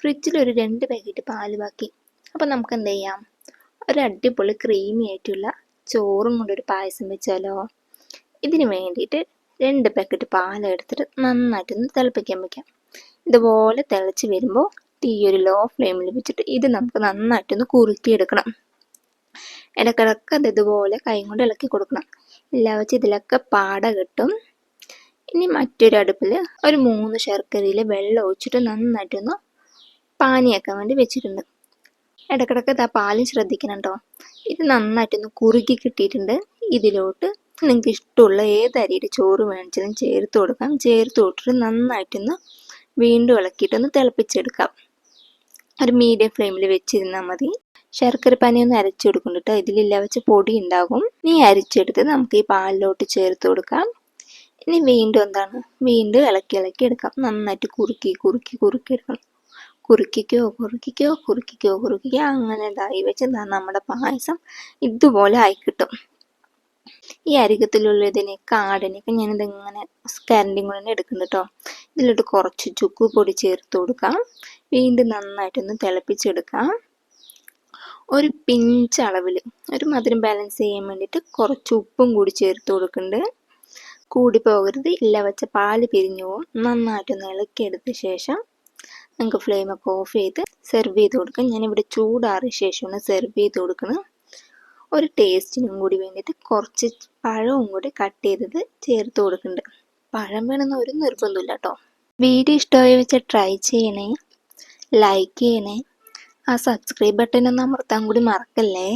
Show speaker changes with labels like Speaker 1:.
Speaker 1: ഫ്രിഡ്ജിൽ ഒരു രണ്ട് പാക്കറ്റ് പാൽ ബാക്കി. അപ്പോൾ നമുക്ക് എന്ത് ചെയ്യാം ഒരു അടിപൊളി ക്രീമി ആയിട്ടുള്ള ചോറും കൊണ്ടൊരു പായസം വെച്ചാലോ? ഇതിന് വേണ്ടിയിട്ട് രണ്ട് പാക്കറ്റ് പാൽ എടുത്തിട്ട് നന്നായിട്ടൊന്ന് തിളപ്പിക്കാൻ വയ്ക്കാം ഇതുപോലെ തിളച്ച് വരുമ്പോൾ തീ ഒരു ലോ ഫ്ലെയിമിൽ വെച്ചിട്ട് ഇത് നമുക്ക് നന്നായിട്ടൊന്ന് കുറുക്കിയെടുക്കണം. ഇടക്കിടക്ക് അത് ഇതുപോലെ കൈ കൊണ്ട് ഇളക്കി കൊടുക്കണം. ഇല്ല വെച്ച് ഇതിലൊക്കെ പാട കിട്ടും. ഇനി മറ്റൊരു അടുപ്പിൽ ഒരു മൂന്ന് ശർക്കരയിൽ വെള്ളം ഒഴിച്ചിട്ട് നന്നായിട്ടൊന്ന് പാനിയാക്കാൻ വേണ്ടി വെച്ചിട്ടുണ്ട്. ഇടക്കിടക്ക് ഇതാ പാലും ശ്രദ്ധിക്കണം കേട്ടോ ഇത് നന്നായിട്ടൊന്ന് കുറുകി കിട്ടിയിട്ടുണ്ട്. ഇതിലോട്ട് നിങ്ങൾക്ക് ഇഷ്ടമുള്ള ഏത് അരിയുടെ ചോറ് വേണിച്ചാലും ചേർത്ത് കൊടുക്കാം. ചേർത്ത് കൊടുത്തിട്ട് നന്നായിട്ടൊന്ന് വീണ്ടും ഇളക്കിയിട്ടൊന്ന് തിളപ്പിച്ചെടുക്കാം. ഒരു മീഡിയം ഫ്ലെയിമിൽ വെച്ചിരുന്നാൽ മതി. ശർക്കര പനി ഒന്ന് അരച്ചു കൊടുക്കുന്നുണ്ട് ഇതിലില്ല വെച്ച് പൊടി ഉണ്ടാകും. നീ അരിച്ചെടുത്ത് നമുക്ക് ഈ പാലിലോട്ട് ചേർത്ത് കൊടുക്കാം. ഇനി വീണ്ടും എന്താണ്? വീണ്ടും ഇളക്കി ഇളക്കി എടുക്കാം. നന്നായിട്ട് കുറുക്കി കുറുക്കി കുറുക്കി എടുക്കണം. കുറുക്കിക്കോ കുറുക്കിക്കോ കുറുക്കിക്കോ കുറുക്കിക്കോ. അങ്ങനെ ഇതായി വെച്ച് നമ്മുടെ പായസം. ഇതുപോലെ ആയി കിട്ടും ഈ അരികത്തിലുള്ളതിനെ കാടിനൊക്കെ ഞാനിത് ഇങ്ങനെ സ്കാൻഡിങ് കൊണ്ട് എടുക്കുന്നു കേട്ടോ ഇതിലോട്ട് കുറച്ച് ചുക്ക് പൊടി ചേർത്ത് കൊടുക്കാം. വീണ്ടും നന്നായിട്ടൊന്ന് തിളപ്പിച്ചെടുക്കാം. ഒരു പിഞ്ച് അളവിൽ ഒരു മധുരം ബാലൻസ് ചെയ്യാൻ വേണ്ടിയിട്ട് കുറച്ച് ഉപ്പും കൂടി ചേർത്ത് കൊടുക്കുന്നുണ്ട്. കൂടി പോകരുത്. ഇല്ല വെച്ച പാൽ പിരിഞ്ഞു പോകും. നന്നായിട്ടൊന്ന് ഇളക്കിയെടുത്ത ശേഷം നമുക്ക് ഫ്ലെയിമൊക്കെ ഓഫ് ചെയ്ത് സെർവ് ചെയ്ത് കൊടുക്കാം. ഞാനിവിടെ ചൂടാറിയ ശേഷമാണ് സെർവ് ചെയ്ത് കൊടുക്കുന്നത്. ഒരു ടേസ്റ്റിനും കൂടി വേണ്ടിയിട്ട് കുറച്ച് പഴവും കൂടി കട്ട് ചെയ്തത് ചേർത്ത് കൊടുക്കുന്നുണ്ട്. പഴം വേണമെന്ന് ഒരു നിർബന്ധമില്ല കേട്ടോ. വീഡിയോ ഇഷ്ടമായി വെച്ചാൽ ട്രൈ ചെയ്യണേ ലൈക്ക് ചെയ്യണേ. ആ സബ്സ്ക്രൈബ് ബട്ടൺ ഒന്ന് അമർത്താൻ കൂടി മറക്കല്ലേ?